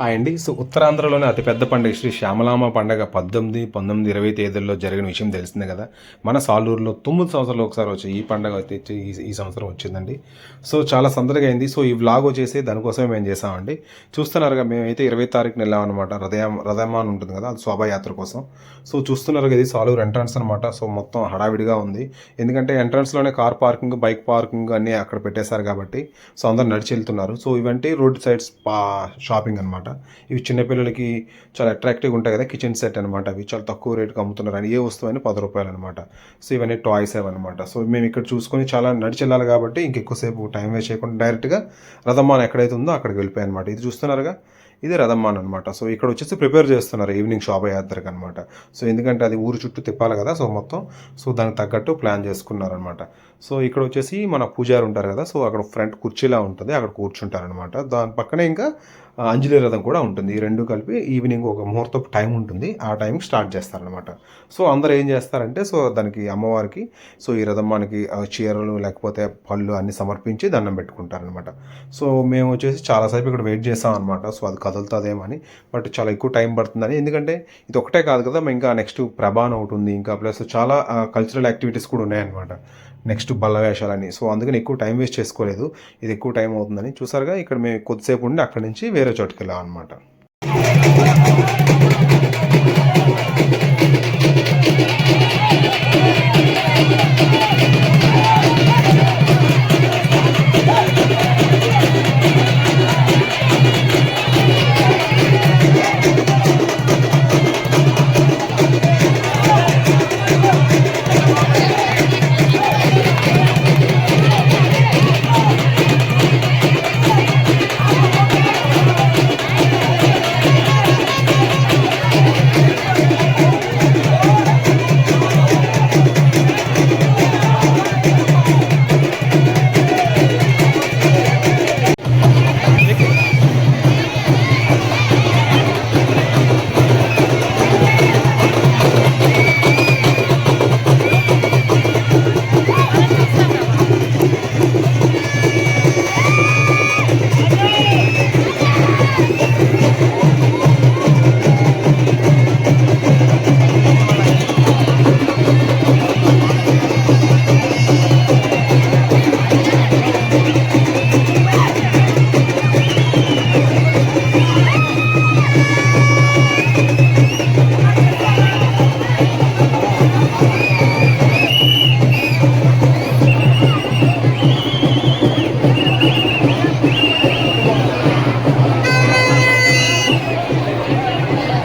Hi అండి so ఉత్తరాంధ్రలోనే అతిపెద్ద పండుగ. శ్రీ శ్యామలామ పండగ పద్దెనిమిది పంతొమ్మిది ఇరవై తేదీల్లో జరిగిన విషయం తెలిసిందే కదా. మన సాలూరులో తొమ్మిది సంవత్సరాలు ఒకసారి వచ్చి ఈ పండగ వచ్చి ఈ ఈ సంవత్సరం వచ్చిందండి. సో చాలా సందడిగా అయింది. సో ఈ వ్లాగ్ వచ్చేసి దానికోసమే మేము చేసామండి. చూస్తున్నారుగా మేమైతే ఇరవై తారీఖున వెళ్ళామన్నమాట. హృదయమా అని ఉంటుంది కదా అది శోభాయాత్ర కోసం. సో చూస్తున్నారు కదా ఇది సాలూరు ఎంట్రన్స్ అనమాట సో మొత్తం హడావిడిగా ఉంది. ఎందుకంటే ఎంట్రన్స్లోనే కార్ పార్కింగ్ బైక్ పార్కింగ్ అన్నీ అక్కడ పెట్టేశారు కాబట్టి. సో అందరు నడిచి వెళ్తున్నారు. సో ఇవంటే రోడ్ సైడ్స్ పా షాపింగ్ అనమాట ఇవి చిన్నపిల్లలకి చాలా అట్రాక్టివ్గా ఉంటాయి కదా కిచెన్ సెట్ అనమాట అవి. చాలా తక్కువ రేటుకి అమ్ముతున్నారు. అని ఏ వస్తువు అని పది రూపాయలు అనమాట సో ఇవన్నీ టాయ్స్ అనమాట సో మేము ఇక్కడ చూసుకొని చాలా నడిచెళ్ళాలి కాబట్టి కాబట్టి ఇంకెక్కువసేపు టైం వేస్ట్ చేయకుండా డైరెక్ట్గా రథమాన్ ఎక్కడైతే ఉందో అక్కడికి వెళ్ళిపోయాయి అనమాట ఇది చూస్తున్నారుగా? ఇది రథమ్మాన్ అనమాట సో ఇక్కడ వచ్చేసి ప్రిపేర్ చేస్తున్నారు ఈవినింగ్ శోభయాత్రకు అనమాట సో ఎందుకంటే అది ఊరు చుట్టూ తిప్పాలి కదా సో మొత్తం. సో దానికి తగ్గట్టు ప్లాన్ చేసుకున్నారనమాట సో ఇక్కడ వచ్చేసి మన పూజారు ఉంటారు కదా సో అక్కడ ఫ్రంట్ కుర్చీలా ఉంటుంది. అక్కడ కూర్చుంటారనమాట దాని పక్కనే ఇంకా అంజలి రథం కూడా ఉంటుంది. ఈ రెండు కలిపి ఈవినింగ్ ఒక ముహూర్తపు టైం ఉంటుంది. ఆ టైంకి స్టార్ట్ చేస్తారనమాట సో అందరూ ఏం చేస్తారంటే సో దానికి అమ్మవారికి సో ఈ రథమ్మానికి మనకి చీరలు లేకపోతే పళ్ళు అన్ని సమర్పించి దండం పెట్టుకుంటారనమాట సో మేము వచ్చేసి చాలాసేపు ఇక్కడ వెయిట్ చేస్తాం అనమాట సో అది కదులుతుందేమని బట్ చాలా ఎక్కువ టైం పడుతుందని. ఎందుకంటే ఇది ఒకటే కాదు కదా ఇంకా నెక్స్ట్ ప్రభాన్ ఒకటి ఉంది. ఇంకా ప్లస్ చాలా కల్చరల్ యాక్టివిటీస్ కూడా ఉన్నాయన్నమాట. నెక్స్ట్ బల్ల వేషాలని. సో అందుకని ఎక్కువ టైం వేస్ట్ చేసుకోలేదు. ఇది ఎక్కువ టైం అవుతుందని. చూసారుగా ఇక్కడ మేము కొద్దిసేపు ఉండి అక్కడి నుంచి వేరే చోటుకి వెళ్ళాం అనమాట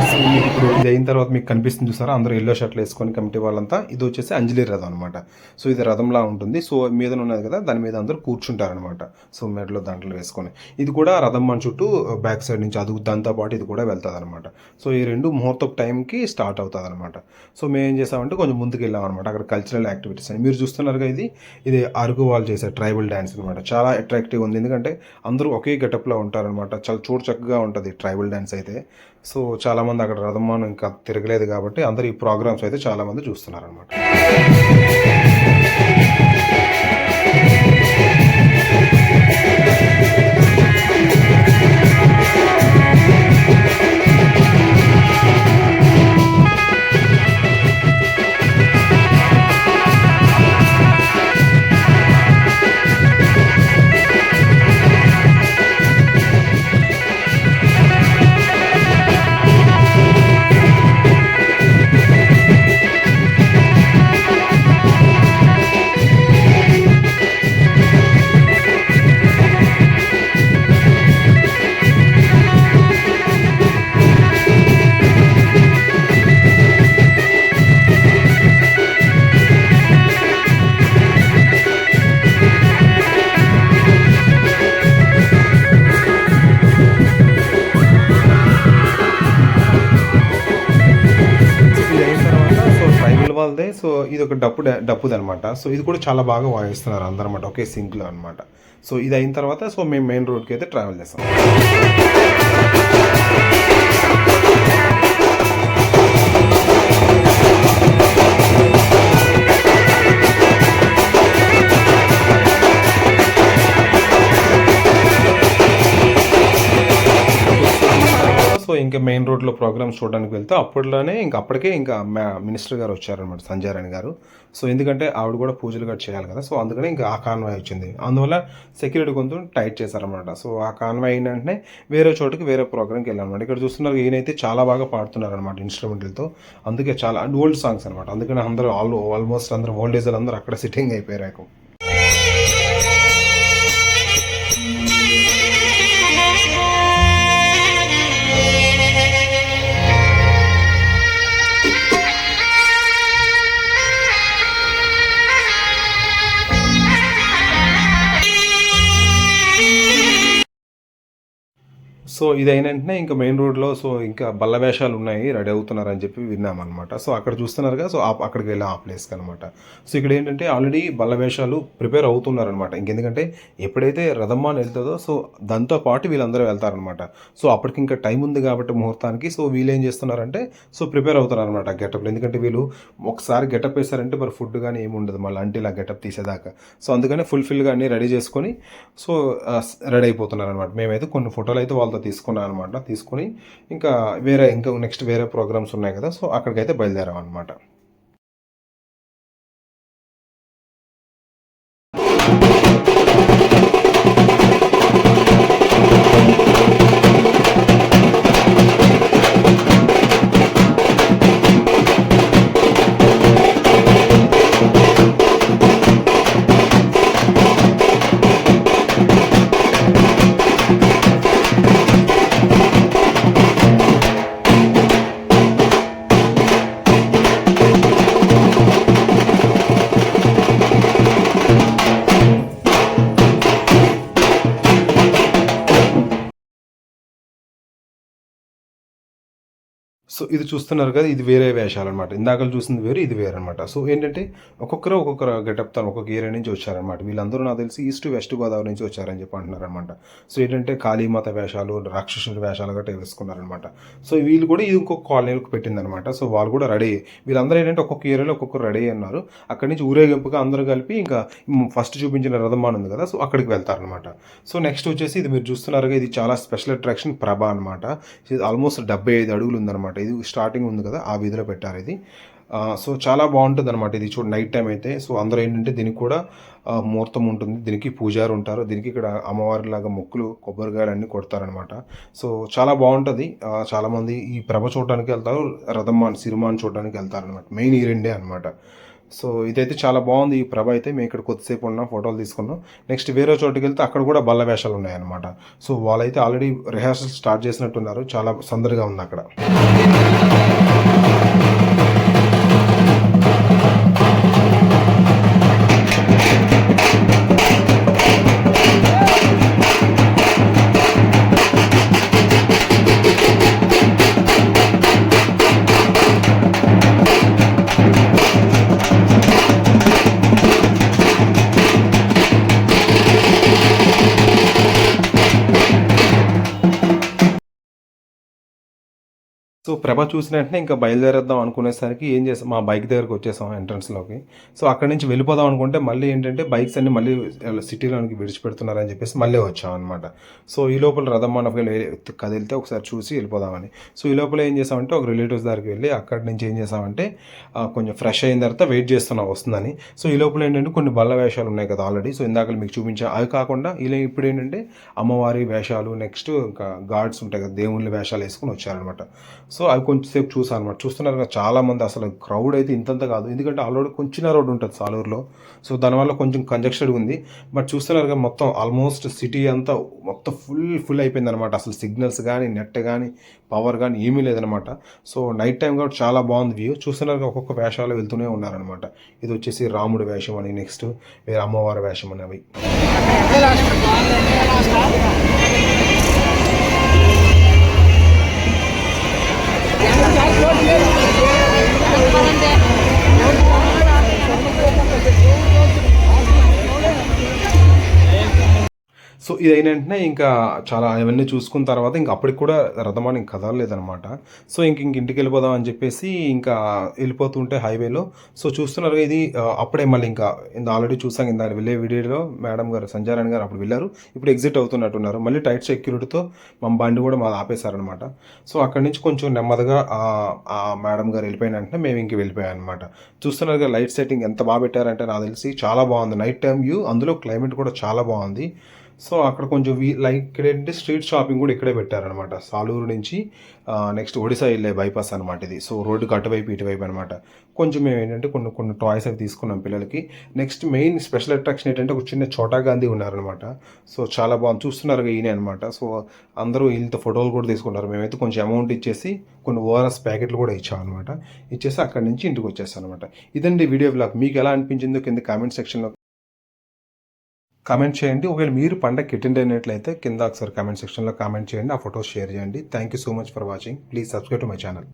ఇప్పుడు ఇది అయిన తర్వాత మీకు కనిపిస్తుంది చూసారా? అందరూ ఎల్లో షర్ట్లు వేసుకొని కమిటీ వాళ్ళంతా. ఇది వచ్చేసి అంజలి రథం అనమాట సో ఇది రథంలా ఉంటుంది. సో మీద ఉన్నది కదా? దాని మీద అందరూ కూర్చుంటారనమాట సో మెడలో దాంట్లో వేసుకొని. ఇది కూడా రథం మన చుట్టూ బ్యాక్ సైడ్ నుంచి అది దాంతో పాటు ఇది కూడా వెళ్తుంది అనమాట సో ఈ రెండు ముహూర్తపు టైంకి స్టార్ట్ అవుతుంది అనమాట సో మేము ఏం చేసామంటే కొంచెం ముందుకు వెళ్ళాం అనమాట అక్కడ కల్చరల్ యాక్టివిటీస్ అని. మీరు చూస్తున్నారుగా ఇది? ఇది అరుగు వాళ్ళు చేసే ట్రైబల్ డ్యాన్స్ అనమాట చాలా అట్రాక్టివ్ ఉంది. ఎందుకంటే అందరూ ఒకే గెటప్లో ఉంటారనమాట చాలా చూడ చక్కగా ఉంటుంది ట్రైబల్ డ్యాన్స్ అయితే. సో చాలామంది అక్కడ రథమానం ఇంకా తిరగలేదు కాబట్టి అందరు ఈ ప్రోగ్రామ్స్ అయితే చాలామంది చూస్తున్నారనమాట సో ఇది ఒక డప్పు డప్పుది అనమాట సో ఇది కూడా చాలా బాగా వాయిస్తున్నారు అందరమాట ఒకే సింక్లో అనమాట సో ఇది అయిన తర్వాత సో మేము మెయిన్ రోడ్కి అయితే ట్రావెల్ చేస్తాం. సో ఇంకా మెయిన్ రోడ్లో ప్రోగ్రామ్స్ చూడడానికి వెళ్తే అప్పట్లోనే ఇంకా అప్పటికే ఇంకా మినిస్టర్ గారు వచ్చారనమాట సంజయ్ గారు. సో ఎందుకంటే ఆవిడ కూడా పూజలు కూడా చేయాలి కదా సో అందుకనే ఇంకా ఆ కాన్వాయ్ వచ్చింది. అందువల్ల సెక్యూరిటీ కొంచెం టైట్ చేశారనమాట సో ఆ కాన్వాయ్ ఏంటంటే వేరే చోటుకి వేరే ప్రోగ్రామ్కి వెళ్ళామన్నమాట ఇక్కడ చూస్తున్నారు ఈయనైతే చాలా బాగా పాడుతున్నారు అనమాట ఇన్స్ట్రుమెంటల్తో. అందుకే చాలా అండ్ ఓల్డ్ సాంగ్స్ అనమాట అందుకని అందరూ ఆల్ ఆల్మోస్ట్ అందరూ ఓల్డ్ ఏజ్ అందరూ అక్కడ సిట్టింగ్ అయిపోయారు సో ఇది అయిన వెంటనే ఇంకా మెయిన్ రోడ్లో సో ఇంకా బల్ల వేషాలు ఉన్నాయి రెడీ అవుతున్నారని చెప్పి విన్నామన్నమాట. సో అక్కడ చూస్తున్నారుగా సో ఆ- అక్కడికి వెళ్ళాం ఆ ప్లేస్కి అనమాట సో ఇక్కడ ఏంటంటే ఆల్రెడీ బల్ల వేషాలు ప్రిపేర్ అవుతున్నారనమాట ఇంకెందుకంటే ఎప్పుడైతే రథమ్మాన్ వెళ్తుందో సో దాంతో పాటు వీళ్ళందరూ వెళ్తారనమాట సో అప్పటికి ఇంకా టైం ఉంది కాబట్టి ముహూర్తానికి సో వీళ్ళు ఏం చేస్తున్నారంటే సో ప్రిపేర్ అవుతారనమాట గెటప్ ఎందుకంటే వీళ్ళు ఒకసారి గెటప్ వేశారంటే మరి ఫుడ్ కానీ ఏమి ఉండదు మళ్ళీ అంటే ఇలా గెటప్ తీసేదాకా. సో అందుకని ఫుల్ఫిల్గా అన్ని రెడీ చేసుకొని సో రెడీ అయిపోతున్నారు అనమాట మేమైతే కొన్ని ఫోటోలు అయితే వాళ్ళతో తీసుకున్నాను అనమాట తీసుకొని ఇంకా వేరే ఇంకా నెక్స్ట్ వేరే ప్రోగ్రామ్స్ ఉన్నాయి కదా సో అక్కడికైతే బయలుదేరాం అనమాట సో ఇది చూస్తున్నారు కదా ఇది వేరే వేషాలు అనమాట ఇందాక చూసింది వేరు ఇది వేరే అనమాట సో ఏంటంటే ఒక్కొక్కరు ఒక్కొక్కరు గెటప్ తను ఒక్కొక్క ఏరియా నుంచి వచ్చారనమాట వీళ్ళందరూ నాకు తెలిసి ఈస్ట్ వెస్ట్ గోదావరి నుంచి వచ్చారని చెప్పి అంటున్నారనమాట సో ఏంటంటే కాళీమాత వేషాలు రాక్షసుల వేషాలు గట్రా వేసుకున్నారనమాట సో వీళ్ళు కూడా ఇది ఇంకొక కాలనీలకు పెట్టిందనమాట సో వాళ్ళు కూడా రెడీ వీళ్ళందరూ ఏంటంటే ఒక్కొక్క ఏరియాలో ఒక్కొక్కరు రెడీ అన్నారు అక్కడి నుంచి ఊరేగింపుగా అందరూ కలిపి ఇంకా ఫస్ట్ చూపించిన రథమాన్ ఉంది కదా సో అక్కడికి వెళ్తారనమాట సో నెక్స్ట్ వచ్చేసి ఇది మీరు చూస్తున్నారుగా ఇది చాలా స్పెషల్ అట్రాక్షన్ ప్రభ అనమాట ఆల్మోస్ట్ డెబ్బై ఐదు అడుగులు ఉందన్నమాట. ఇది ఇది స్టార్టింగ్ ఉంది కదా ఆ వీధిలో పెట్టారు ఇది. సో చాలా బాగుంటుంది అనమాట ఇది చూడు నైట్ టైం అయితే. సో అందరూ ఏంటంటే దీనికి కూడా ముహూర్తం ఉంటుంది. దీనికి పూజారు ఉంటారు. దీనికి ఇక్కడ అమ్మవారిలాగా మొక్కులు కొబ్బరికాయలు అన్నీ కొడతారనమాట సో చాలా బాగుంటుంది. చాలామంది ఈ ప్రభ చూడడానికి వెళ్తారు రథమాన్ సిరిమాన్ చూడడానికి వెళ్తారనమాట మెయిన్ ఈ రెండే అనమాట సో ఇదైతే చాలా బాగుంది ఈ ప్రభ అయితే. మేము ఇక్కడ కొద్దిసేపు ఉన్నాం ఫోటోలు తీసుకున్నాం. నెక్స్ట్ వేరే చోటుకి వెళ్తే అక్కడ కూడా బల్ల వేషాలు ఉన్నాయన్నమాట. సో వాళ్ళైతే ఆల్రెడీ రిహార్సల్ స్టార్ట్ చేసినట్టున్నారు. చాలా సందడిగా ఉంది అక్కడ. సో ప్రభ చూసిన వెంటనే ఇంకా బయలుదేరేద్దాం అనుకునేసరికి ఏం చేసాం మా బైక్ దగ్గరకు వచ్చేసాం ఎంట్రన్స్లోకి. సో అక్కడి నుంచి వెళ్ళిపోదాం అనుకుంటే మళ్ళీ ఏంటంటే బైక్స్ అన్ని మళ్ళీ సిటీలోనికి విడిచిపెడుతున్నారని చెప్పేసి మళ్ళీ వచ్చాం అనమాట సో ఈ లోపల రథం మనకి కదిలితే ఒకసారి చూసి వెళ్ళిపోదామని. సో ఈ లోపల ఏం చేసామంటే ఒక రిలేటివ్స్ దగ్గరికి వెళ్ళి అక్కడి నుంచి ఏం చేసామంటే కొంచెం ఫ్రెష్ అయిన తర్వాత వెయిట్ చేస్తున్నా వస్తుందని. సో ఈ లోపల ఏంటంటే కొన్ని బల్ల వేషాలు ఉన్నాయి కదా ఆల్రెడీ. సో ఇందాక మీకు చూపించా. అవి కాకుండా ఇలా ఇప్పుడు ఏంటంటే అమ్మవారి వేషాలు నెక్స్ట్ ఇంకా గాడ్స్ ఉంటాయి కదా దేవుళ్ళ వేషాలు వేసుకుని వచ్చారనమాట సో సో అవి కొంచెంసేపు చూసాను అనమాట చూస్తున్నారు కదా చాలా మంది అసలు క్రౌడ్ అయితే ఇంతంత కాదు. ఎందుకంటే ఆల్రెడీ కొంచెం రోడ్ ఉంటుంది సాలూరులో. సో దానివల్ల కొంచెం కంజక్షన్ ఉంది. బట్ చూస్తున్నారు కదా మొత్తం ఆల్మోస్ట్ సిటీ అంతా మొత్తం ఫుల్ ఫుల్ అయిపోయింది అనమాట అసలు సిగ్నల్స్ కానీ నెట్ కానీ పవర్ కానీ ఏమీ లేదనమాట సో నైట్ టైం కూడా చాలా బాగుంది వ్యూ చూస్తున్నారు ఒక్కొక్క వేషాలు వెళ్తూనే ఉన్నారనమాట ఇది వచ్చేసి రాముడి వేషం అని నెక్స్ట్ వేరే అమ్మవారి వేషం అని అవి. సో ఇది అయిన వెంటనే ఇంకా చాలా అవన్నీ చూసుకున్న తర్వాత ఇంకా అప్పటికి కూడా రథమాన్ ఇంక కదలలేదనమాట సో ఇంక ఇంక ఇంటికి వెళ్ళిపోదాం అని చెప్పేసి ఇంకా వెళ్ళిపోతుంటే హైవేలో. సో చూస్తున్నారు ఇది అప్పుడే మళ్ళీ ఇంకా ఇంత ఆల్రెడీ చూసాం ఇంత వెళ్ళే వీడియోలో మేడం గారు సంజారాణి గారు అప్పుడు వెళ్ళారు. ఇప్పుడు ఎగ్జిట్ అవుతున్నట్టున్నారు. మళ్ళీ టైట్ సెక్యూరిటీతో మా బండి కూడా మాది ఆపేశారనమాట సో అక్కడి నుంచి కొంచెం నెమ్మదిగా ఆ- మేడం గారు వెళ్ళిపోయిన వెంటనే మేము ఇంక వెళ్ళిపోయాం అనమాట చూస్తున్నారు లైట్ సెట్టింగ్ ఎంత బాగా పెట్టారంటే నాకు తెలిసి చాలా బాగుంది. నైట్ టైం వ్యూ అందులో క్లైమేట్ కూడా చాలా బాగుంది. సో అక్కడ కొంచెం వీ లైక్ ఇక్కడ ఏంటంటే స్ట్రీట్ షాపింగ్ కూడా ఇక్కడే పెట్టారనమాట సాలూరు నుంచి నెక్స్ట్ ఒడిశా వెళ్ళే బైపాస్ అనమాట ఇది. సో రోడ్డుకి అటువైపు ఇటువైపు అనమాట కొంచెం మేము ఏంటంటే కొన్ని కొన్ని టాయ్స్ అవి తీసుకున్నాం పిల్లలకి. నెక్స్ట్ మెయిన్ స్పెషల్ అట్రాక్షన్ ఏంటంటే ఒక చిన్న చోటా గాంధీ ఉన్నారనమాట సో చాలా బాగుంది చూస్తున్నారు ఈయన అనమాట సో అందరూ వీళ్ళతో ఫోటోలు కూడా తీసుకున్నారు. మేమైతే కొంచెం అమౌంట్ ఇచ్చేసి కొన్ని ఓఆర్ఎస్ ప్యాకెట్లు కూడా ఇచ్చాం అనమాట ఇచ్చేసి అక్కడి నుంచి ఇంటికి వచ్చేస్తాను అనమాట ఇదండి వీడియో బ్లాగ్ మీకు ఎలా అనిపించిందో కింద కామెంట్ సెక్షన్లో కామెంట్ చేయండి. ఒకవేళ మీరు పండగకి అటెండ్ అయినట్లయితే కింద ఒకసారి కామెంట్ సెక్షన్లో కామెంట్ చేయండి. ఆ ఫొటోస్ షేర్ చేయండి. Thank you so much for watching please subscribe to my channel